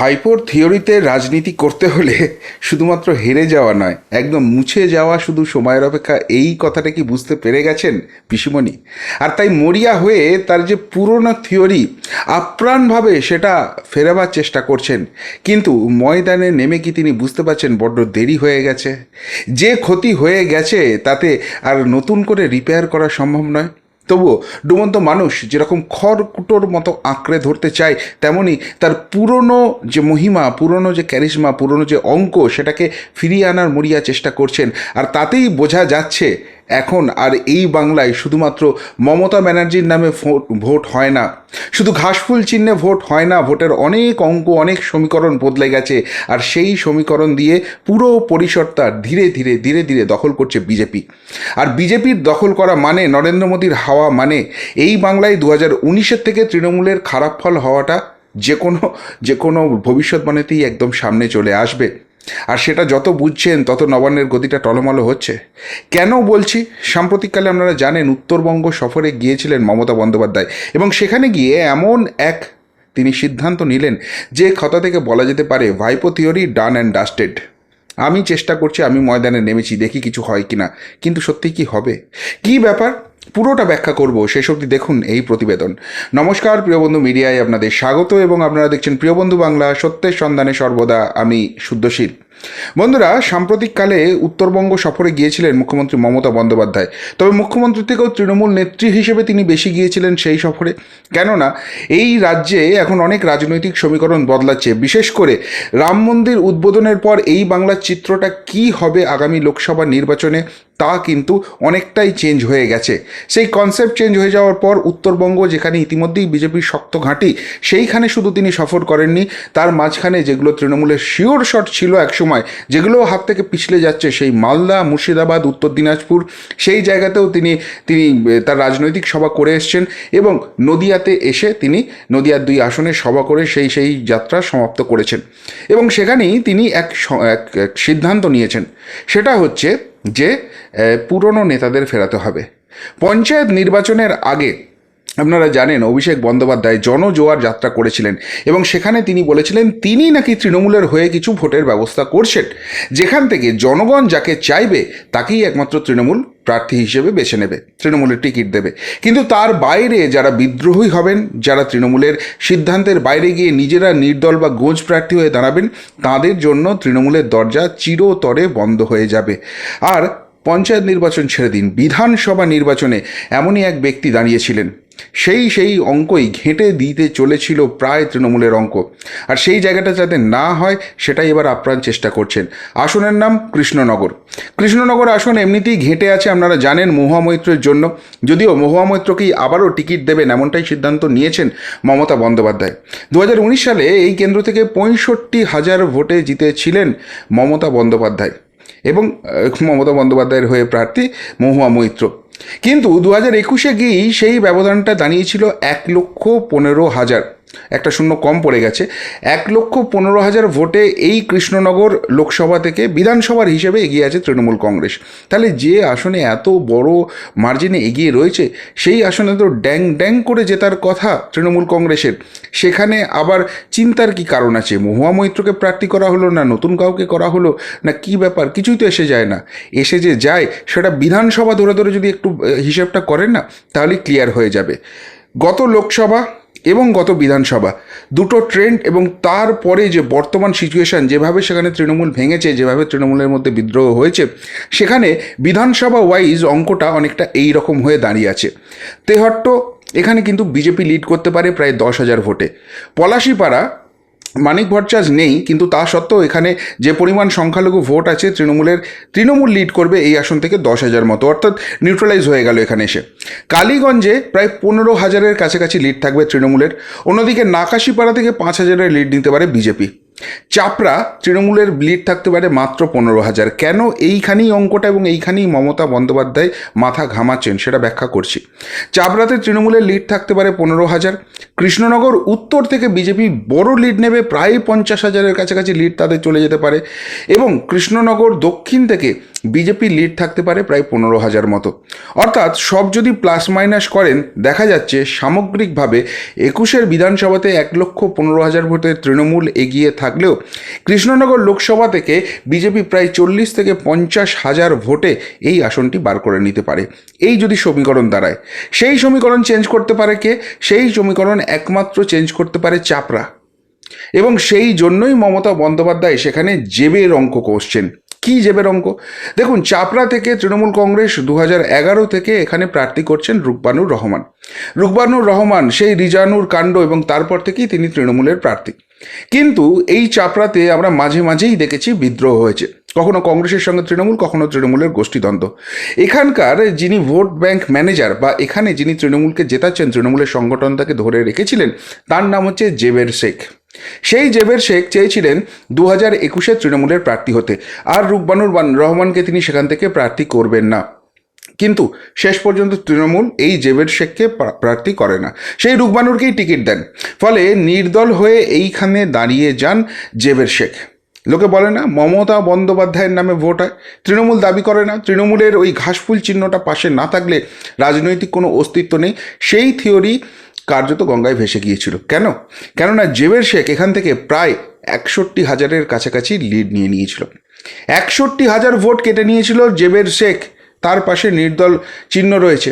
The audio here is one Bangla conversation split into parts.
ভাইপোর থিওরিতে রাজনীতি করতে হলে শুধুমাত্র হেরে যাওয়া নয়, একদম মুছে যাওয়া শুধু সময়ের অপেক্ষা, এই কথাটা কি বুঝতে পেরে গেছেন পিসিমণি? আর তাই মরিয়া হয়ে তার যে পুরনো থিওরি, আপ্রাণভাবে সেটা ফেরাবার চেষ্টা করছেন। কিন্তু ময়দানে নেমে কি তিনি বুঝতে পারছেন বড্ড দেরি হয়ে গেছে? যে ক্ষতি হয়ে গেছে তাতে আর নতুন করে রিপেয়ার করা সম্ভব নয়। তবুও ডুমন্ত মানুষ যেরকম খড়কুটোর মতো আঁকড়ে ধরতে চায়, তেমনি তার পুরনো যে মহিমা, পুরনো যে ক্যারিশমা পুরনো যে অঙ্ক, সেটাকে ফিরিয়ে আনার মরিয়া চেষ্টা করছেন। আর তাতেই বোঝা যাচ্ছে এখন আর এই বাংলায় শুধুমাত্র মমতা ব্যানার্জির নামে ভোট হয় না। শুধু ঘাসফুল চিহ্নে ভোট হয় না, ভোটের অনেক অঙ্ক, অনেক সমীকরণ বদলে গেছে। আর সেই সমীকরণ দিয়ে পুরো পরিসরটা ধীরে ধীরে ধীরে ধীরে দখল করছে বিজেপি। আর বিজেপির দখল করা মানে নরেন্দ্র মোদীর হাওয়া মানে এই বাংলায় দু হাজার উনিশের থেকে তৃণমূলের খারাপ ফল হওয়াটা যে কোনো যে কোনো ভবিষ্যৎবাণীতেই একদম সামনে চলে আসবে। আর সেটা যত বুঝছেন, তত নবান্নের গতিটা টলমলো হচ্ছে। কেন বলছি? সাম্প্রতিককালে আপনারা জানেন, উত্তরবঙ্গ সফরে গিয়েছিলেন মমতা বন্দ্যোপাধ্যায় এবং সেখানে গিয়ে এমন এক তিনি সিদ্ধান্ত নিলেন যে কথা থেকে বলা যেতে পারে, ভাইপো থিওরি ডান অ্যান্ড ডাস্টেড। আমি চেষ্টা করছি, আমি ময়দানে নেমেছি, দেখি কিছু হয় কি না কিন্তু সত্যি কি হবে? কি ব্যাপার? পুরোটা ব্যাখ্যা করব, শেষ অবধি দেখুন এই প্রতিবেদন। নমস্কার, প্রিয় বন্ধু মিডিয়ায় আপনাদের স্বাগত এবং আপনারা দেখছেন প্রিয় বন্ধু বাংলা, সত্যের সন্ধানে সর্বদা আমি শুদ্ধশীল। বন্ধুরা, সাম্প্রতিককালে উত্তরবঙ্গ সফরে গিয়েছিলেন মুখ্যমন্ত্রী মমতা বন্দ্যোপাধ্যায়। তবে মুখ্যমন্ত্রী থেকেও তৃণমূল নেত্রী হিসেবে তিনি বেশি গিয়েছিলেন সেই সফরে। কেননা, এই রাজ্যে এখন অনেক রাজনৈতিক সমীকরণ বদলাচ্ছে। বিশেষ করে রাম মন্দির উদ্বোধনের পর এই বাংলার চিত্রটা কি হবে আগামী লোকসভা নির্বাচনে তা কিন্তু অনেকটাই চেঞ্জ হয়ে গেছে। সেই কনসেপ্ট চেঞ্জ হয়ে যাওয়ার পর উত্তরবঙ্গ, যেখানে ইতিমধ্যেই বিজেপির শক্ত ঘাঁটি, সেইখানে শুধু তিনি সফর করেননি। তার মাঝখানে যেগুলো তৃণমূলের শিওর শট ছিল একসময় যেগুলো হাত থেকে পিছলে যাচ্ছে, সেই মালদা, মুর্শিদাবাদ, উত্তর দিনাজপুর, সেই জায়গাতেও তিনি তিনি তার রাজনৈতিক সভা করে এসছেন এবং নদিয়াতে এসে তিনি নদিয়ার দুই আসনে সভা করে সেই সেই যাত্রা সমাপ্ত করেছেন। এবং সেখানেই তিনি এক এক সিদ্ধান্ত নিয়েছেন। সেটা হচ্ছে যে পুরনো নেতাদের ফেরাতে হবে। পঞ্চায়েত নির্বাচনের আগে আপনারা জানেন, অভিষেক বন্দ্যোপাধ্যায় জনজোয়ার যাত্রা করেছিলেন এবং সেখানে তিনি বলেছিলেন, তিনি নাকি তৃণমূলের হয়ে কিছু ভোটের ব্যবস্থা করছেন। যেখান থেকে জনগণ যাকে চাইবে, তাকেই একমাত্র তৃণমূল প্রার্থী হিসেবে বেছে নেবে, তৃণমূলের টিকিট দেবে। কিন্তু তার বাইরে যারা বিদ্রোহী হবেন, যারা তৃণমূলের সিদ্ধান্তের বাইরে গিয়ে নিজেরা নির্দল বা গোঁজ প্রার্থী হয়ে দাঁড়াবেন, তাদের জন্য তৃণমূলের দরজা চিরতরে বন্ধ হয়ে যাবে। আর পঞ্চায়েত নির্বাচন ছেড়ে দিন। বিধানসভা নির্বাচনে এমনই এক ব্যক্তি দাঁড়িয়েছিলেন সেই সেই অঙ্কই ঘেঁটে দিতে চলেছিল প্রায় তৃণমূলের অঙ্ক। আর সেই জায়গাটা যাতে না হয়, সেটাই এবার আপ্রাণ চেষ্টা করছেন। আসনের নাম কৃষ্ণনগর। কৃষ্ণনগর আসন এমনিতেই ঘেঁটে আছে, আপনারা জানেন মহুয়া মৈত্রের জন্য। যদিও মহুয়া মৈত্রকেই আবারও টিকিট দেবেন এমনটাই সিদ্ধান্ত নিয়েছেন মমতা বন্দ্যোপাধ্যায়। দু হাজার উনিশ সালে এই কেন্দ্র থেকে পঁয়ষট্টি হাজার ভোটে জিতেছিলেন মমতা বন্দ্যোপাধ্যায়। এবং মমতা বন্দ্যোপাধ্যায়ের হয়ে প্রার্থী মহুয়া মৈত্র। কিন্তু দু হাজার একুশে গিয়েই সেই ব্যবধানটা দাঁড়িয়েছিল এক লক্ষ পনেরো হাজার। একটা শূন্য কম পড়ে গেছে। এক লক্ষ পনেরো হাজার ভোটে এই কৃষ্ণনগর লোকসভা থেকে বিধানসভার হিসেবে এগিয়ে আছে তৃণমূল কংগ্রেস। তাহলে যে আসনে এত বড় মার্জিনে এগিয়ে রয়েছে, সেই আসনে তো ড্যাং ড্যাং করে জেতার কথা তৃণমূল কংগ্রেসের। সেখানে আবার চিন্তার কি কারণ আছে? মহুয়া মৈত্রকে প্রার্থী করা হলো না? নতুন কাউকে করা হলো? না কি ব্যাপার? কিছুই তো এসে যায় না। এসে যে যায়, সেটা বিধানসভা ধরে ধরে যদি একটু হিসেবটা করেন না, তাহলে ক্লিয়ার হয়ে যাবে। গত লোকসভা এবং গত বিধানসভা। দুটো ট্রেন্ড এবং তারপরে যে বর্তমান সিচুয়েশান যেভাবে সেখানে তৃণমূল ভেঙেছে, যেভাবে তৃণমূলের মধ্যে বিদ্রোহ হয়েছে, সেখানে বিধানসভা ওয়াইজ অঙ্কটা অনেকটা এই রকম হয়ে দাঁড়িয়ে আছে। তেহট্ট এখানে কিন্তু বিজেপি লিড করতে পারে প্রায় দশ হাজার ভোটে। পলাশিপাড়া মানিক ভট্টাচার্য নেই, কিন্তু তা সত্ত্বেও এখানে যে পরিমাণ সংখ্যালঘু ভোট আছে, তৃণমূলের, তৃণমূল লিড করবে এই আসন থেকে দশ হাজার মতো, অর্থাৎ নিউট্রালাইজ হয়ে গেল এখানে এসে। কালীগঞ্জে প্রায় পনেরো হাজারের কাছাকাছি লিড থাকবে তৃণমূলের। অন্যদিকে নাকাশিপাড়া থেকে পাঁচ হাজারের লিড নিতে পারে বিজেপি। চাপড়া তৃণমূলের লিড থাকতে পারে মাত্র পনেরো হাজার। কেন এইখানেই অঙ্কটা এবং এইখানেই মমতা বন্দ্যোপাধ্যায় মাথা ঘামাচ্ছেন সেটা ব্যাখ্যা করছি। চাপড়াতে তৃণমূলের লিড থাকতে পারে পনেরো হাজার। কৃষ্ণনগর উত্তর থেকে বিজেপি বড় লিড নেবে, প্রায় পঞ্চাশ হাজারের কাছাকাছি লিড তাদের চলে যেতে পারে। এবং কৃষ্ণনগর দক্ষিণ থেকে বিজেপি লিড থাকতে পারে প্রায় পনেরো হাজার মতো। অর্থাৎ সব যদি প্লাস মাইনাস করেন, দেখা যাচ্ছে সামগ্রিকভাবে একুশের বিধানসভাতে এক লক্ষ পনেরো হাজার ভোটে তৃণমূল এগিয়ে থাকলেও কৃষ্ণনগর লোকসভা থেকে বিজেপি প্রায় চল্লিশ থেকে পঞ্চাশ হাজার ভোটে এই আসনটি বার করে নিতে পারে। এই যদি সমীকরণ দাঁড়ায়, সেই সমীকরণ চেঞ্জ করতে পারে কে? সেই সমীকরণ একমাত্র চেঞ্জ করতে পারে চাপড়া। এবং সেই জন্যই মমতা বন্দ্যোপাধ্যায় সেখানে জেবের অঙ্ক কষছেন কি জেবের অঙ্ক দেখুন, চাপড়া থেকে তৃণমূল কংগ্রেস দু এগারো থেকে এখানে প্রার্থী করছেন রুকবানুর রহমান। রুকবানুর রহমান সেই রিজানুর কাণ্ড এবং তারপর থেকেই তিনি তৃণমূলের প্রার্থী। কিন্তু এই চাপড়াতে আমরা মাঝে মাঝেই দেখেছি বিদ্রোহ হয়েছে। কখনো কংগ্রেসের সঙ্গে তৃণমূল, কখনো তৃণমূলের গোষ্ঠীদ্বন্দ্ব। এখানকার যিনি ভোট ব্যাংক ম্যানেজার বা এখানে যিনি তৃণমূলকে জেতাচ্ছেন, তৃণমূলের সংগঠনটাকে ধরে রেখেছিলেন, তার নাম হচ্ছে জেবের শেখ। সেই জেবের শেখ চেয়েছিলেন দু হাজার একুশে তৃণমূলের প্রার্থী হতে। আর রুকবানুর রহমানকে তিনি সেখান থেকে প্রার্থী করবেন না। কিন্তু শেষ পর্যন্ত তৃণমূল এই জেবের শেখকে প্রার্থী করে না। সেই রুকবানুরকেই টিকিট দেন। ফলে নির্দল হয়ে এইখানে দাঁড়িয়ে যান জেবের শেখ। লোকে বলে না, মমতা বন্দ্যোপাধ্যায়ের নামে ভোট হয়। তৃণমূল দাবি করে না, তৃণমূলের ওই ঘাসফুল চিহ্নটা পাশে না থাকলে রাজনৈতিক কোনো অস্তিত্ব নেই। সেই থিওরি কার্যত গঙ্গায় ভেসে গিয়েছিল। কেন? কেননা জেবের শেখ এখান থেকে প্রায় একষট্টি হাজারের কাছাকাছি লিড নিয়ে নিয়েছিল। একষট্টি হাজার ভোট কেটে নিয়েছিল জেবের শেখ। তার পাশে নির্দল চিহ্ন রয়েছে।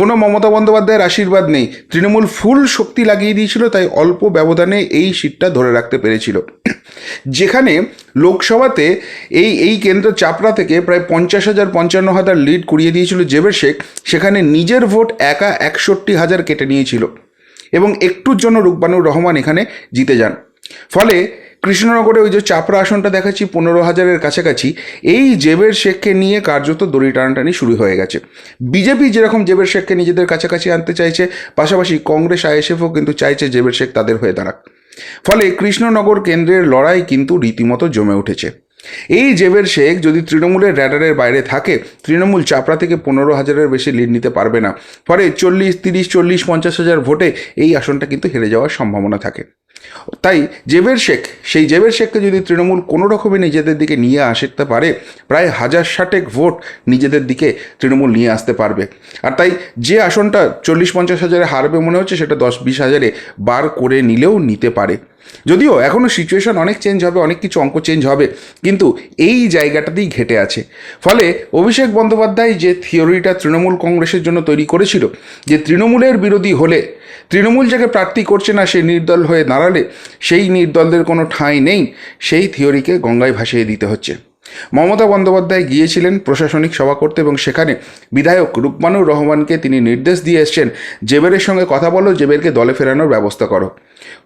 কোনো মমতা বন্দ্যোপাধ্যায়ের আশীর্বাদ নেই। তৃণমূল ফুল শক্তি লাগিয়ে দিয়েছিল, তাই অল্প ব্যবধানে এই সিটটা ধরে রাখতে পেরেছিল। যেখানে লোকসভাতে এই এই কেন্দ্র চাপড়া থেকে প্রায় পঞ্চাশ হাজার পঞ্চান্ন হাজার লিড কুড়িয়ে দিয়েছিল জেবের শেখ। সেখানে নিজের ভোট একা একষট্টি হাজার কেটে নিয়েছিল। এবং একটুর জন্য রুকবানুর রহমান এখানে জিতে যান। ফলে কৃষ্ণনগরে ওই যে চাপড়া আসনটা দেখাচ্ছি, পনেরো হাজারের কাছাকাছি, এই জেবের শেখকে নিয়ে কার্যত দড়ি টানাটানি শুরু হয়ে গেছে। বিজেপি যেরকম জেবের শেখকে নিজেদের কাছাকাছি আনতে চাইছে, পাশাপাশি কংগ্রেস, আইএসএফও কিন্তু চাইছে জেবের শেখ তাদের হয়ে দাঁড়াক। ফলে কৃষ্ণনগর কেন্দ্রের লড়াই কিন্তু রীতিমতো জমে উঠেছে। এই জেবের শেখ যদি তৃণমূলের র্যাডারের বাইরে থাকে, তৃণমূল চাপড়া থেকে পনেরো হাজারের বেশি লিড নিতে পারবে না। ফলে চল্লিশ, তিরিশ, চল্লিশ, পঞ্চাশ হাজার ভোটে এই আসনটা কিন্তু হেরে যাওয়ার সম্ভাবনা থাকে। তাই জেবের শেখ, সেই জেবের শেখকে যদি তৃণমূল কোনো রকমে নিজেদের দিকে নিয়ে আসতে পারে, প্রায় হাজার ষাটেক ভোট নিজেদের দিকে তৃণমূল নিয়ে আসতে পারবে। আর তাই যে আসনটা চল্লিশ পঞ্চাশ হাজারে হারবে মনে হচ্ছে, সেটা দশ বিশ হাজারে বার করে নিলেও নিতে পারে। যদিও এখনও সিচুয়েশন অনেক চেঞ্জ হবে, অনেক কিছু অঙ্ক চেঞ্জ হবে, কিন্তু এই জায়গাটাতেই ঘেটে আছে। ফলে অভিষেক বন্দ্যোপাধ্যায় যে থিওরিটা তৃণমূল কংগ্রেসের জন্য তৈরি করেছিল, যে তৃণমূলের বিরোধী হলে তৃণমূল যাকে প্রার্থী করছে না, সে নির্দল হয়ে দাঁড়ালে সেই নির্দলদের কোনো ঠাঁই নেই, সেই থিওরিকে গঙ্গায় ভাসিয়ে দিতে হচ্ছে। মমতা বন্দ্যোপাধ্যায় গিয়েছিলেন প্রশাসনিক সভা করতে এবং সেখানে বিধায়ক রুকমানুর রহমানকে তিনি নির্দেশ দিয়ে এসছেন, জেবেরের সঙ্গে কথা বলো, জেবেরকে দলে ফেরানোর ব্যবস্থা করো।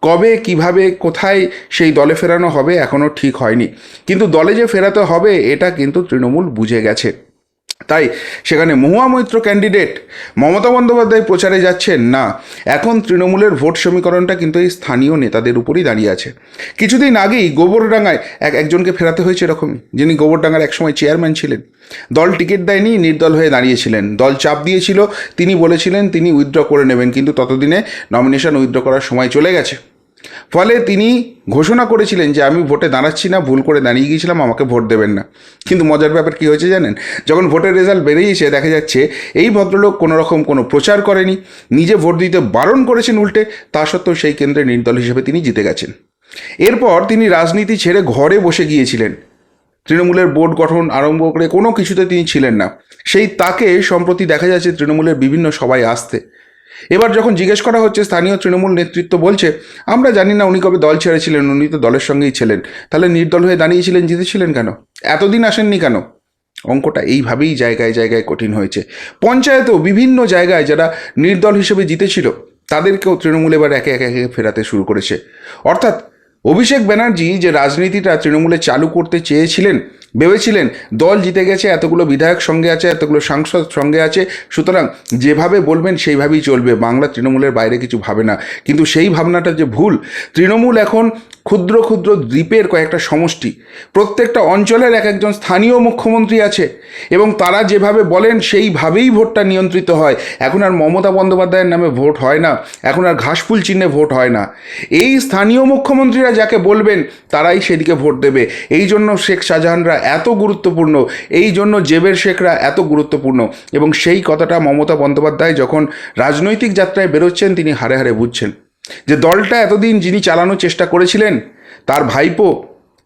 কবে, কীভাবে, কোথায় সেই দলে ফেরানো হবে এখনও ঠিক হয়নি। কিন্তু দলে যে ফেরাতে হবে, এটা কিন্তু তৃণমূল বুঝে গেছে। তাই সেখানে মহুয়া মৈত্র ক্যান্ডিডেট মমতা বন্দ্যোপাধ্যায় প্রচারে যাচ্ছেন না। এখন তৃণমূলের ভোট সমীকরণটা কিন্তু এই স্থানীয় নেতাদের উপরই দাঁড়িয়ে আছে। কিছুদিন আগেই গোবরডাঙ্গায় এক, একজনকে ফেরাতে হয়েছে এরকমই, যিনি গোবরডাঙ্গার একসময় চেয়ারম্যান ছিলেন। দল টিকিট দেয়নি, নির্দল হয়ে দাঁড়িয়েছিলেন। দল চাপ দিয়েছিল, তিনি বলেছিলেন তিনি উইথড্র করে নেবেন, কিন্তু ততদিনে নমিনেশন উইথড্র করার সময় চলে গেছে। ফলে তিনি ঘোষণা করেছিলেন যে আমি ভোটে দাঁড়াচ্ছি না, ভুল করে দাঁড়িয়ে গিয়েছিলাম, আমাকে ভোট দেবেন না। কিন্তু মজার ব্যাপার কী হয়েছে জানেন? যখন ভোটের রেজাল্ট বেরিয়েছে, দেখা যাচ্ছে এই ভদ্রলোক কোনো রকম কোনো প্রচার করেনি, নিজে ভোট দিতে বারণ করেছেন উল্টে, তা সত্ত্বেও সেই কেন্দ্রে নির্দল হিসেবে তিনি জিতে গেছেন। এরপর তিনি রাজনীতি ছেড়ে ঘরে বসে গিয়েছিলেন। তৃণমূলের বোর্ড গঠন আরম্ভ করে কোনো কিছুতে তিনি ছিলেন না। সেই তাকে সম্প্রতি দেখা যাচ্ছে তৃণমূলের বিভিন্ন সবাই আসতে। এবার যখন জিজ্ঞেস করা হচ্ছে, স্থানীয় তৃণমূল নেতৃত্ব বলছে, আমরা জানি না উনি কবে দল ছেড়েছিলেন, উনি তো দলের সঙ্গেই ছিলেন। তাহলে নির্দল হয়ে দাঁড়িয়েছিলেন, জিতেছিলেন কেন? এতদিন আসেননি কেন? অঙ্কটা এইভাবেই জায়গায় জায়গায় কঠিন হয়েছে। পঞ্চায়েতেও বিভিন্ন জায়গায় যারা নির্দল হিসেবে জিতেছিল, তাদেরকেও তৃণমূল এবার একে একে একে ফেরাতে শুরু করেছে। অর্থাৎ অভিষেক ব্যানার্জি যে রাজনীতিটা তৃণমূলে চালু করতে চেয়েছিলেন ভেবেছিলেন দল জিতে গেছে, এতগুলো বিধায়ক সঙ্গে আছে, এতগুলো সাংসদ সঙ্গে আছে, সুতরাং যেভাবে বলবেন সেইভাবেই চলবে। বাংলা তৃণমূলের বাইরে কিছু ভাবে না। কিন্তু সেই ভাবনাটা যে ভুল, তৃণমূল এখন ক্ষুদ্র ক্ষুদ্র দ্বীপের কয়েকটা সমষ্টি, প্রত্যেকটা অঞ্চলের এক একজন স্থানীয় মুখ্যমন্ত্রী আছে এবং তারা যেভাবে বলেন সেইভাবেই ভোটটা নিয়ন্ত্রিত হয়। এখন আর মমতা বন্দ্যোপাধ্যায়ের নামে ভোট হয় না, এখন আর ঘাসফুল চিহ্নে ভোট হয় না। এই স্থানীয় মুখ্যমন্ত্রীরা যাকে বলবেন, তারাই সেদিকে ভোট দেবে। এই জন্য শেখ শাহজাহানরা এত গুরুত্বপূর্ণ, এই জন্য জেবের শেখরা এত গুরুত্বপূর্ণ। এবং সেই কথাটা মমতা বন্দ্যোপাধ্যায় যখন রাজনৈতিক যাত্রায় বেরোচ্ছেন, তিনি হারে হারে বুঝছেন যে দলটা এতদিন যিনি চালানোর চেষ্টা করেছিলেন, তার ভাইপো,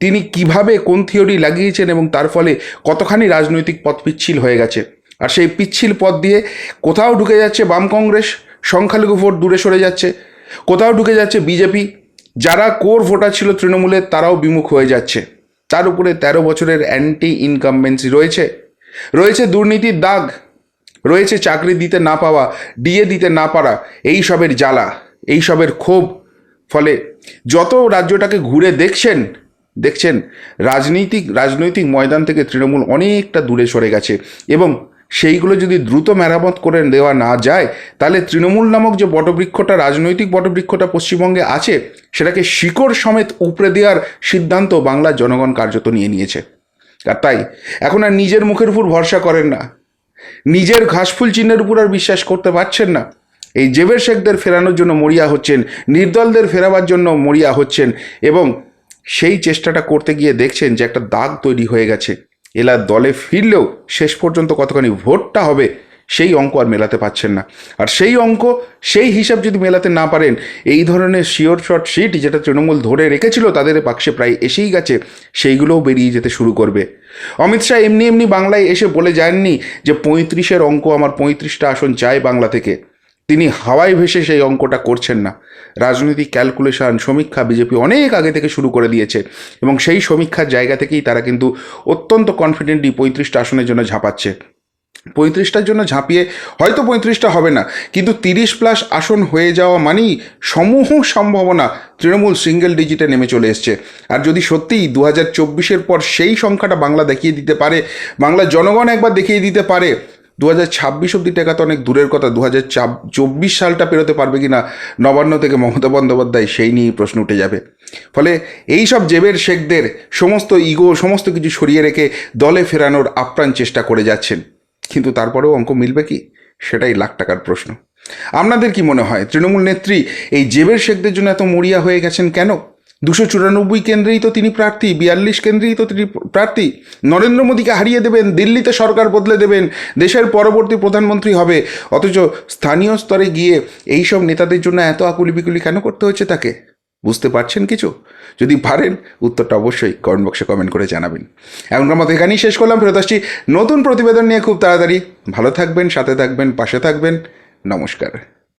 তিনি কীভাবে কোন থিওরি লাগিয়েছেন এবং তার ফলে কতখানি রাজনৈতিক পথ পিচ্ছিল হয়ে গেছে। আর সেই পিচ্ছিল পথ দিয়ে কোথাও ঢুকে যাচ্ছে বাম কংগ্রেস, সংখ্যালঘু ভোট দূরে সরে যাচ্ছে, কোথাও ঢুকে যাচ্ছে বিজেপি, যারা কোর ভোটার ছিল তৃণমূলের, তারাও বিমুখ হয়ে যাচ্ছে। তার উপরে তেরো বছরের অ্যান্টি ইনকামবেন্সি রয়েছে। রয়েছে দুর্নীতির দাগ, রয়েছে চাকরি দিতে না পাওয়া ডিএ দিতে না পারা, এই সবের জ্বালা এইসবের ক্ষোভ। ফলে যত রাজ্যটাকে ঘুরে দেখছেন দেখছেন রাজনৈতিক রাজনৈতিক ময়দান থেকে তৃণমূল অনেকটা দূরে সরে গেছে এবং সেইগুলো যদি দ্রুত মেরামত করে দেওয়া না যায়, তাহলে তৃণমূল নামক যে বটবৃক্ষটা, রাজনৈতিক বটবৃক্ষটা পশ্চিমবঙ্গে আছে, সেটাকে শিকড় সমেত উপড়ে দেওয়ার সিদ্ধান্ত বাংলার জনগণ কার্যত নিয়ে নিয়েছে। আর তাই, এখন আর নিজের মুখের উপর ভরসা করেন না। নিজের ঘাসফুল চিহ্নের উপর আর বিশ্বাস করতে পারছেন না। এই জেবের শেখদের ফেরানোর জন্য মরিয়া হচ্ছেন, নির্দলদের ফেরাবার জন্য মরিয়া হচ্ছেন এবং সেই চেষ্টাটা করতে গিয়ে দেখছেন যে একটা দাগ তৈরি হয়ে গেছে। এলা দলে ফিরলেও শেষ পর্যন্ত কতখানি ভোটটা হবে, সেই অঙ্ক আর মেলাতে পারছেন না। আর সেই অঙ্ক, সেই হিসাব যদি মেলাতে না পারেন, এই ধরনের শিওর শর্ট শিট যেটা তৃণমূল ধরে রেখেছিল, তাদের বাক্সে প্রায় এসেই গেছে, সেইগুলোও বেরিয়ে যেতে শুরু করবে। অমিত শাহ এমনি এমনি বাংলায় এসে বলে যাননি যে পঁয়ত্রিশের অঙ্ক আমার পঁয়ত্রিশটা আসন চাই বাংলা থেকে। তিনি হাওয়ায় ভেসে সেই অঙ্কটা করছেন না। রাজনৈতিক ক্যালকুলেশন সমীক্ষা বিজেপি অনেক আগে থেকে শুরু করে দিয়েছে এবং সেই সমীক্ষার জায়গা থেকেই তারা কিন্তু অত্যন্ত কনফিডেন্টলি পঁয়ত্রিশটা আসনের জন্য ঝাঁপাচ্ছে। পঁয়ত্রিশটার জন্য ঝাঁপিয়ে হয়তো পঁয়ত্রিশটা হবে না, কিন্তু তিরিশ প্লাস আসন হয়ে যাওয়া মানেই সমূহ সম্ভাবনা তৃণমূল সিঙ্গেল ডিজিটে নেমে চলে এসছে। আর যদি সত্যিই দু হাজার চব্বিশের পর সেই সংখ্যাটা বাংলা দেখিয়ে দিতে পারে বাংলার জনগণ একবার দেখিয়ে দিতে পারে দু হাজার ছাব্বিশ অব্দি টেকা তো অনেক দূরের কথা। দু হাজার চব্বিশ সালটা পেরোতে পারবে কি না, নবান্ন থেকে মমতা বন্দ্যোপাধ্যায় সেই নিয়েই প্রশ্ন উঠে যাবে। ফলে এই সব জেবের শেখদের সমস্ত ইগো, সমস্ত কিছু সরিয়ে রেখে দলে ফেরানোর আপ্রাণ চেষ্টা করে যাচ্ছেন। কিন্তু তারপরেও অঙ্ক মিলবে কি? সেটাই লাখ টাকার প্রশ্ন। আপনাদের কি মনে হয়, তৃণমূল নেত্রী এই জেবের শেখদের জন্য এত মরিয়া হয়ে গেছেন কেন? দুশো চুরানব্বই কেন্দ্রেই তো তিনি প্রার্থী, বিয়াল্লিশ কেন্দ্রেই তো তিনি প্রার্থী। নরেন্দ্র মোদীকে হারিয়ে দেবেন, দিল্লিতে সরকার বদলে দেবেন, দেশের পরবর্তী প্রধানমন্ত্রী হবে। অথচ স্থানীয় স্তরে গিয়ে এই সব নেতাদের জন্য এত আকুলি বিকুলি কেন করতে হচ্ছে তাকে? বুঝতে পারছেন কিছু? যদি পারেন, উত্তরটা অবশ্যই কমেন্ট বক্সে কমেন্ট করে জানাবেন। এখনকার মতো এখানেই শেষ করলাম, ফেরত আসছি নতুন প্রতিবেদন নিয়ে খুব তাড়াতাড়ি। ভালো থাকবেন, সাথে থাকবেন, পাশে থাকবেন। নমস্কার।